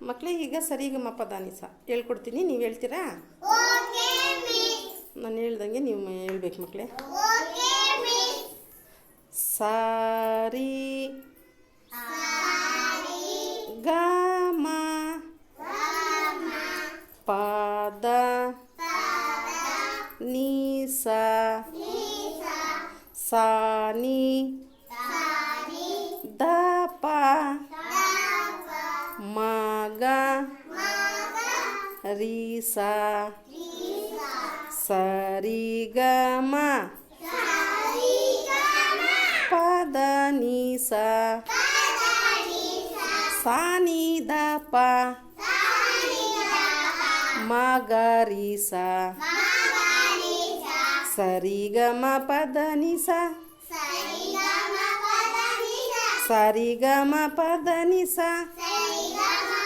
ಮಕ್ಕಳೇ ಈಗ ಸರಿಗಮ ಪದಾನಿಸ ಹೇಳ್ಕೊಡ್ತೀನಿ ನೀವು ಹೇಳ್ತೀರಾ? ನಾನು ಹೇಳ್ದಂಗೆ ನೀವು ಹೇಳ್ಬೇಕು ಮಕ್ಕಳೇ ಸಾರಿ. ಗ ಮ ಪದ. ನೀಸ. ಸ ಸಾ ನೀ ದ ಪ Maga. Maga. Risa. Risa. Sarigama. Sarigama. Padanisa. Padanisa. Sanidapa. Sanidapa. Magarisa. Magarisa. Sarigama Padanisa. Sarigama Padanisa. Sarigama Padanisa. Sarigama